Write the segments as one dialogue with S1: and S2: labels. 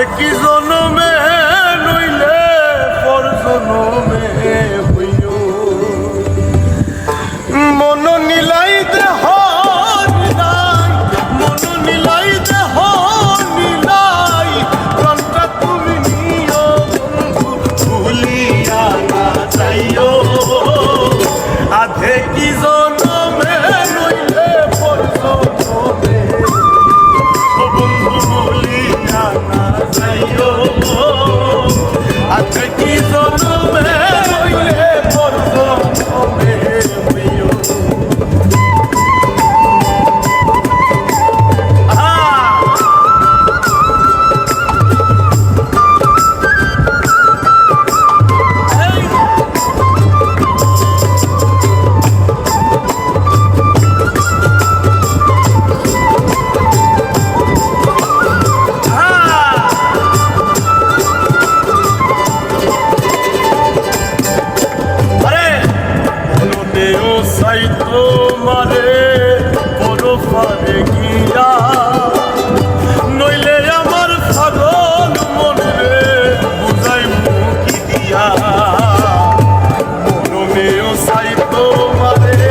S1: Herkes o দিয়া নইলে আমার ফাগল মনে বুঝাই দিয়া। মনমেও চাই তোমারে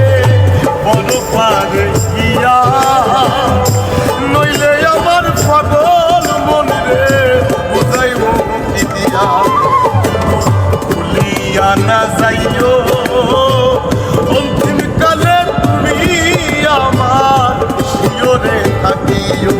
S1: বড় পারে গিয়া। নইলে আমার ফাগল দিয়া। ভুলিয়া না যাইও you